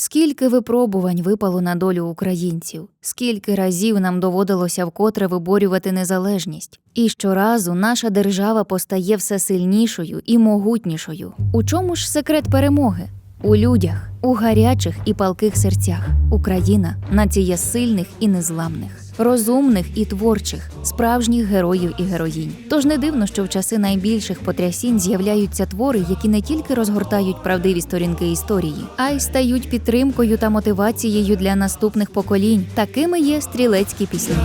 Скільки випробувань випало на долю українців, скільки разів нам доводилося вкотре виборювати незалежність, і щоразу наша держава постає все сильнішою і могутнішою. У чому ж секрет перемоги? У людях, у гарячих і палких серцях. Україна нація сильних і незламних, розумних і творчих, справжніх героїв і героїнь. Тож не дивно, що в часи найбільших потрясінь з'являються твори, які не тільки розгортають правдиві сторінки історії, а й стають підтримкою та мотивацією для наступних поколінь. Такими є стрілецькі пісні.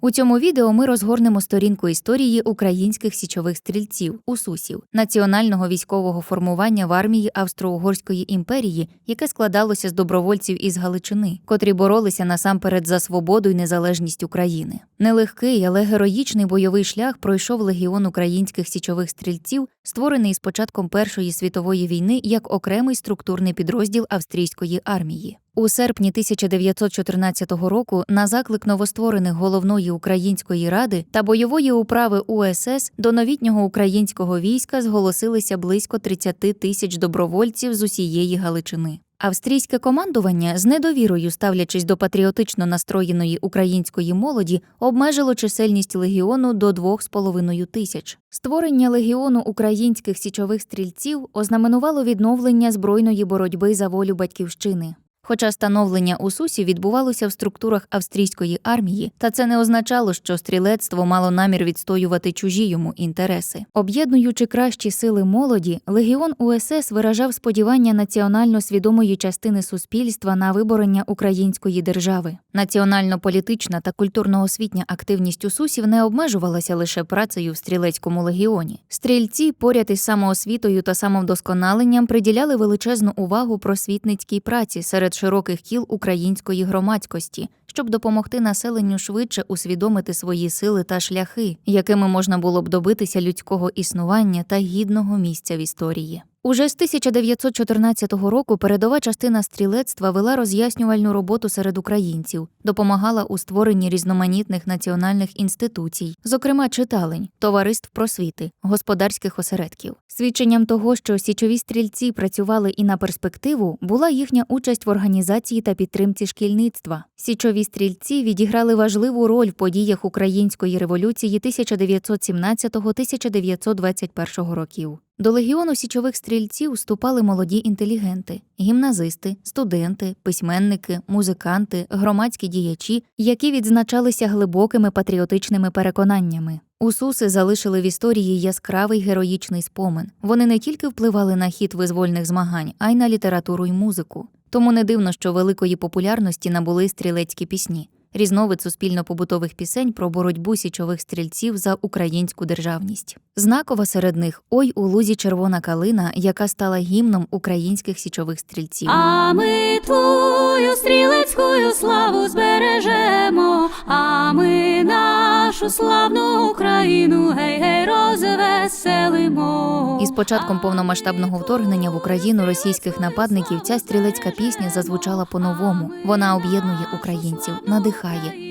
У цьому відео ми розгорнемо сторінку історії українських січових стрільців усусів національного військового формування в армії Австро-Угорської імперії, яке складалося з добровольців із Галичини, котрі боролися насамперед за свободу і незалежність України. Нелегкий, але героїчний бойовий шлях пройшов легіон українських січових стрільців, створений з початком Першої світової війни як окремий структурний підрозділ австрійської армії. У серпні 1914 року на заклик новостворених головної української ради та бойової управи УСС до новітнього українського війська зголосилися близько 30 тисяч добровольців з усієї Галичини. Австрійське командування, з недовірою ставлячись до патріотично настроєної української молоді, обмежило чисельність легіону до 2,5 тисяч. Створення легіону українських січових стрільців ознаменувало відновлення збройної боротьби за волю батьківщини. Хоча становлення УСУСів відбувалося в структурах австрійської армії, та це не означало, що стрілецтво мало намір відстоювати чужі йому інтереси. Об'єднуючи кращі сили молоді, легіон УСС виражав сподівання національно свідомої частини суспільства на виборення української держави. Національно-політична та культурно-освітня активність УСУСів не обмежувалася лише працею в стрілецькому легіоні. Стрільці поряд із самоосвітою та самовдосконаленням приділяли величезну увагу просвітницькій праці серед широких кіл української громадськості, щоб допомогти населенню швидше усвідомити свої сили та шляхи, якими можна було б добитися людського існування та гідного місця в історії. Уже з 1914 року передова частина стрілецтва вела роз'яснювальну роботу серед українців, допомагала у створенні різноманітних національних інституцій, зокрема читалень, товариств просвіти, господарських осередків. Свідченням того, що січові стрільці працювали і на перспективу, була їхня участь в організації та підтримці шкільництва. Січові стрільці відіграли важливу роль в подіях української революції 1917-1921 років. До легіону січових стрільців вступали молоді інтелігенти, гімназисти, студенти, письменники, музиканти, громадські діячі, які відзначалися глибокими патріотичними переконаннями. Усуси залишили в історії яскравий героїчний спомин. Вони не тільки впливали на хід визвольних змагань, а й на літературу й музику. Тому не дивно, що великої популярності набули стрілецькі пісні різновид суспільно-побутових пісень про боротьбу січових стрільців за українську державність. Знакова серед них Ой у лузі червона калина, яка стала гімном українських січових стрільців. А ми твою стрілецькою славу збережемо, а ми нашу славну Україну гей гей розвеселимо. Із початком повномасштабного вторгнення в Україну російських нападників ця стрілецька пісня зазвучала по-новому. Вона об'єднує українців, надихає,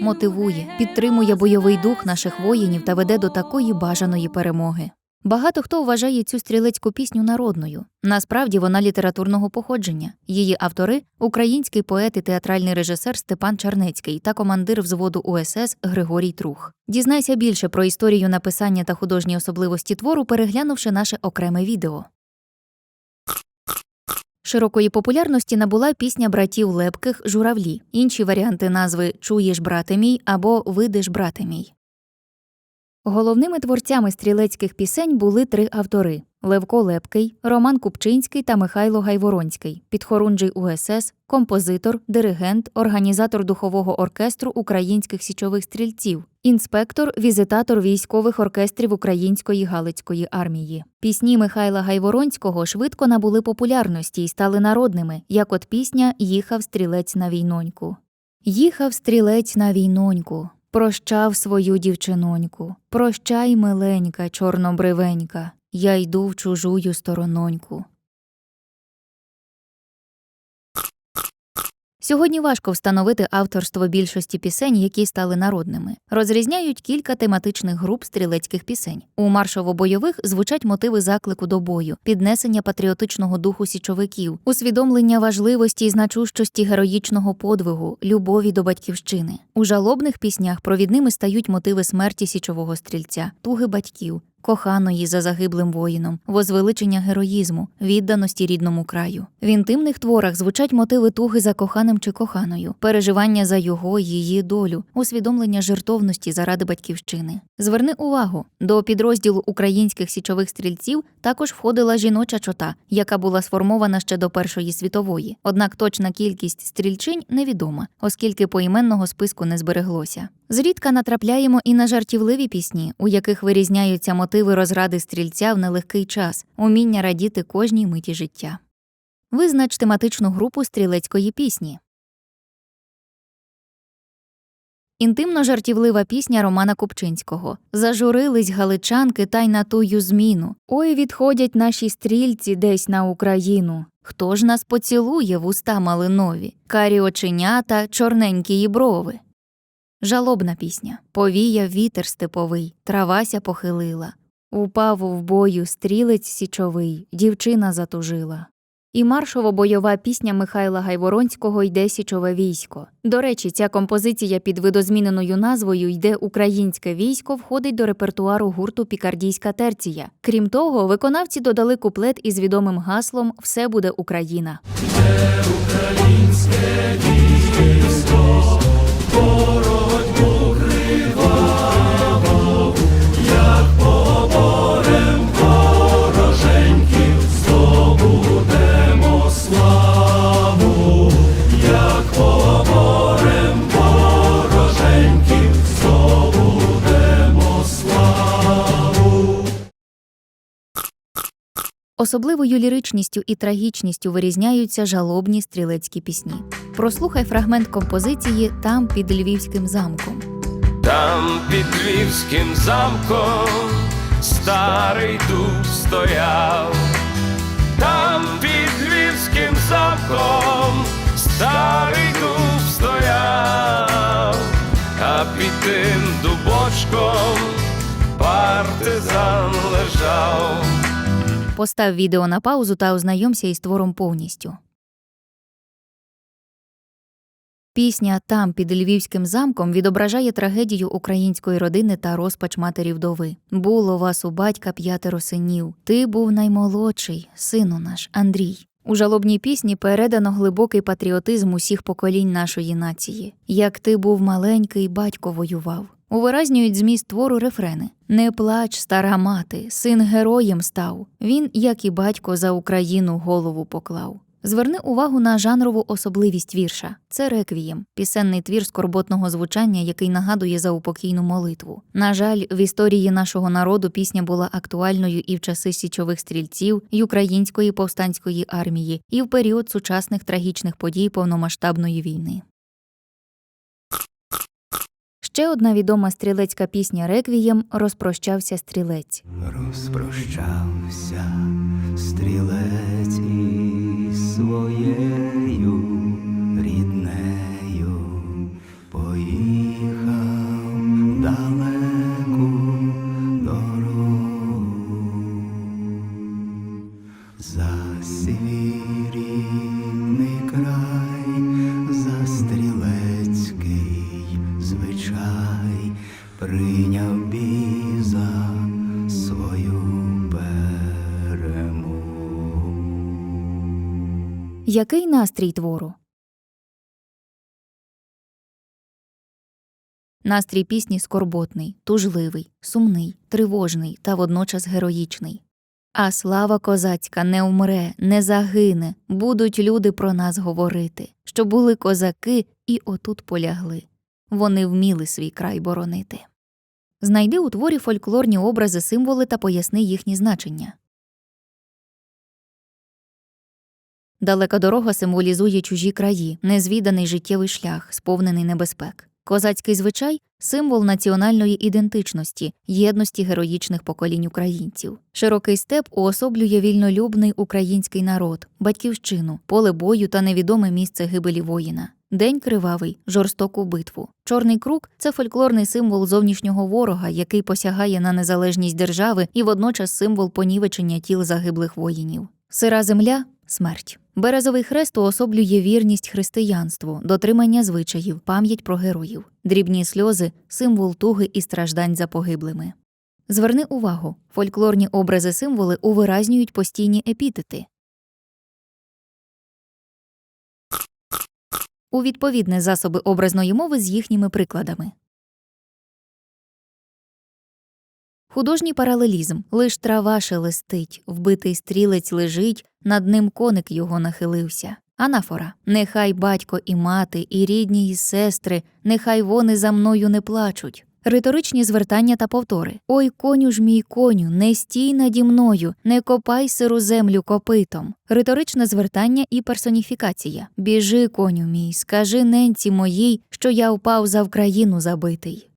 мотивує, підтримує бойовий дух наших воїнів та веде до такої бажаної перемоги. Багато хто вважає цю стрілецьку пісню народною. Насправді вона літературного походження. Її автори український поет і театральний режисер Степан Чарнецький та командир взводу УСС Григорій Трух. Дізнайся більше про історію написання та художні особливості твору, переглянувши наше окреме відео. Широкої популярності набула пісня братів Лепких Журавлі, інші варіанти назви Чуєш, брате мій або Видиш, брате мій. Головними творцями стрілецьких пісень були три автори: Левко Лепкий, Роман Купчинський та Михайло Гайворонський, підхорунжий УСС, композитор, диригент, організатор духового оркестру українських січових стрільців, інспектор, візитатор військових оркестрів Української Галицької армії. Пісні Михайла Гайворонського швидко набули популярності і стали народними, як от пісня Їхав стрілець на війноньку. Їхав стрілець на війноньку. Прощав свою дівчиноньку. Прощай, миленька, чорнобривенька, я йду в чужую сторононьку. Сьогодні важко встановити авторство більшості пісень, які стали народними. Розрізняють кілька тематичних груп стрілецьких пісень. У маршово-бойових звучать мотиви заклику до бою, піднесення патріотичного духу січовиків, усвідомлення важливості і значущості героїчного подвигу, любові до батьківщини. У жалобних піснях провідними стають мотиви смерті січового стрільця, туги батьків, коханої за загиблим воїном, возвеличення героїзму, відданості рідному краю. В інтимних творах звучать мотиви туги за коханим чи коханою, переживання за його її долю, усвідомлення жертовності заради батьківщини. Зверни увагу, до підрозділу українських січових стрільців також входила жіноча чота, яка була сформована ще до Першої світової. Однак точна кількість стрільчинь невідома, оскільки поіменного списку не збереглося. Зрідка натрапляємо і на жартівливі пісні, у яких вирізняються мотиви розради стрільця в нелегкий час, уміння радіти кожній миті життя. Визнач тематичну групу стрілецької пісні. Інтимно жартівлива пісня Романа Купчинського Зажурились галичанки та й на тую зміну. Ой, відходять наші стрільці десь на Україну. Хто ж нас поцілує в уста малинові, карі оченята, чорненькі брови. Жалобна пісня. Повіяв вітер степовий, травася похилила. Упав в бою стрілець січовий, дівчина затужила. І маршово-бойова пісня Михайла Гайворонського йде січове військо. До речі, ця композиція під видозміненою назвою Йде українське військо входить до репертуару гурту Пікардійська терція. Крім того, виконавці додали куплет із відомим гаслом Все буде Україна. Особливою ліричністю і трагічністю вирізняються жалобні стрілецькі пісні. Прослухай фрагмент композиції Там під Львівським замком. Там під Львівським замком старий дуб стояв, там під Львівським замком старий дуб стояв, а під тим дубочком партизан лежав. Постав відео на паузу та ознайомся із твором повністю. Пісня Там під Львівським замком відображає трагедію української родини та розпач матері вдови. Було вас у батька п'ятеро синів. Ти був наймолодший, сину наш Андрій. У жалобній пісні передано глибокий патріотизм усіх поколінь нашої нації. Як ти був маленький, батько воював. Увиразнюють зміст твору рефрени Не плач, стара мати, син героєм став. Він, як і батько, за Україну голову поклав. Зверни увагу на жанрову особливість вірша. Це реквієм, пісенний твір скорботного звучання, який нагадує за упокійну молитву. На жаль, в історії нашого народу пісня була актуальною і в часи січових стрільців, і української повстанської армії, і в період сучасних трагічних подій повномасштабної війни. Ще одна відома стрілецька пісня Реквієм розпрощався стрілець. Розпрощався стрілець із своєю Який настрій твору? Настрій пісні скорботний, тужливий, сумний, тривожний та водночас героїчний. А слава козацька не умре, не загине, будуть люди про нас говорити, що були козаки і отут полягли. Вони вміли свій край боронити. Знайди у творі фольклорні образи, символи та поясни їхні значення. Далека дорога символізує чужі краї, незвіданий життєвий шлях, сповнений небезпек. Козацький звичай символ національної ідентичності, єдності героїчних поколінь українців. Широкий степ уособлює вільнолюбний український народ, батьківщину, поле бою та невідоме місце гибелі воїна. день кривавий, жорстоку битву. Чорний круг це фольклорний символ зовнішнього ворога, який посягає на незалежність держави і водночас символ понівечення тіл загиблих воїнів. Сира земля смерть. Березовий хрест уособлює вірність християнству, дотримання звичаїв, пам'ять про героїв. Дрібні сльози символ туги і страждань за погиблими. Зверни увагу, фольклорні образи символи увиразнюють постійні епітети. У відповідне засоби образної мови з їхніми прикладами. Художній паралелізм лиш трава шелестить, вбитий стрілець лежить, над ним коник його нахилився. Анафора Нехай батько і мати, і рідні, і сестри, нехай вони за мною не плачуть. Риторичні звертання та повтори. Ой, коню ж мій коню, не стій наді мною, не копай сиру землю копитом. Риторичне звертання і персоніфікація. Біжи, коню мій, скажи ненці моїй, що я впав за Вкраїну забитий.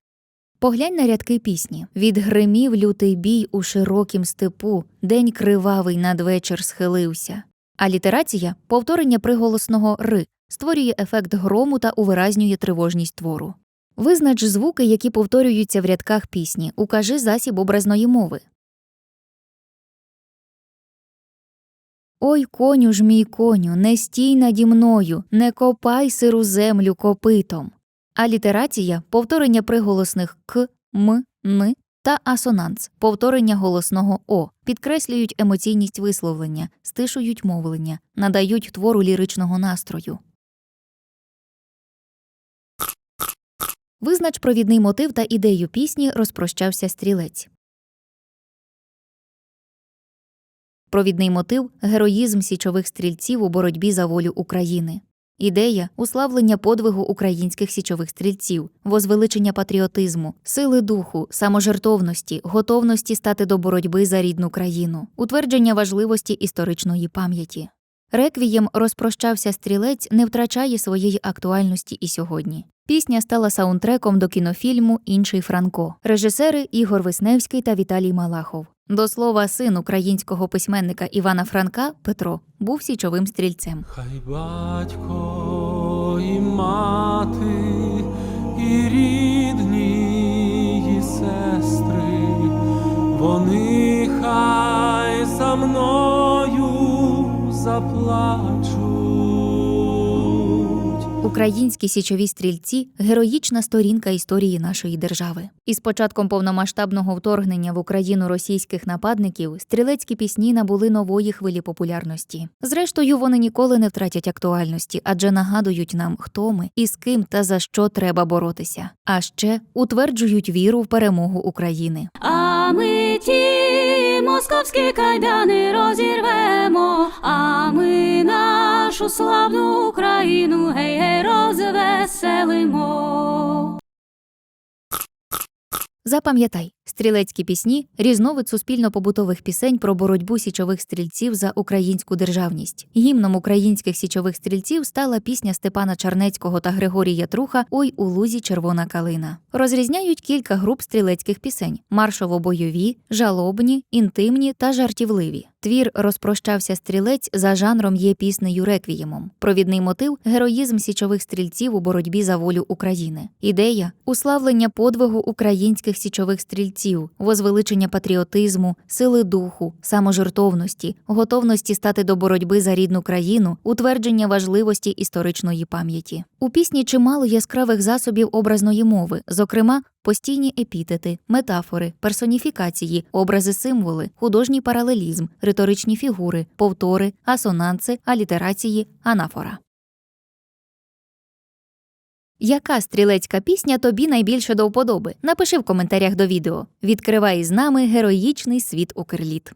Поглянь на рядки пісні. Відгримів лютий бій у широкім степу, день кривавий надвечір схилився. Алітерація повторення приголосного ри створює ефект грому та увиразнює тривожність твору. Визнач звуки, які повторюються в рядках пісні, укажи засіб образної мови. Ой, коню ж мій коню, не стій наді мною, не копай сиру землю копитом. Алітерація повторення приголосних к, м, н та асонанс повторення голосного о підкреслюють емоційність висловлення, стишують мовлення, надають твору ліричного настрою. Визнач провідний мотив та ідею пісні розпрощався стрілець. Провідний мотив героїзм січових стрільців у боротьбі за волю України. Ідея уславлення подвигу українських січових стрільців, возвеличення патріотизму, сили духу, саможертовності, готовності стати до боротьби за рідну країну, утвердження важливості історичної пам'яті. Реквієм розпрощався стрілець не втрачає своєї актуальності і сьогодні. Пісня стала саундтреком до кінофільму Інший Франко, режисери Ігор Висневський та Віталій Малахов. До слова, син українського письменника Івана Франка Петро був січовим стрільцем. Хай батько і мати, і рідні, і сестри, вони хай за мною заплачуть. Українські січові стрільці героїчна сторінка історії нашої держави. Із початком повномасштабного вторгнення в Україну російських нападників стрілецькі пісні набули нової хвилі популярності. Зрештою, вони ніколи не втратять актуальності, адже нагадують нам, хто ми і з ким та за що треба боротися. А ще утверджують віру в перемогу України. А ми ті московські кайдани розірвемо, а ми нашу славну Україну гей гей розвеселимо. Запам'ятай, стрілецькі пісні різновид суспільно-побутових пісень про боротьбу січових стрільців за українську державність. Гімном українських січових стрільців стала пісня Степана Чарнецького та Григорія Труха Ой у лузі червона калина. Розрізняють кілька груп стрілецьких пісень: маршово-бойові, жалобні, інтимні та жартівливі. Твір розпрощався стрілець за жанром є піснею реквіємом. Провідний мотив героїзм січових стрільців у боротьбі за волю України. Ідея уславлення подвигу українських січових стрільців, возвеличення патріотизму, сили духу, саможертовності, готовності стати до боротьби за рідну країну, утвердження важливості історичної пам'яті. У пісні чимало яскравих засобів образної мови, зокрема. Постійні епітети, метафори, персоніфікації, образи символи, художній паралелізм, риторичні фігури, повтори, асонанси, алітерації, анафора. Яка стрілецька пісня тобі найбільше до вподоби? Напиши в коментарях до відео. Відкривай з нами героїчний світ Укрліт.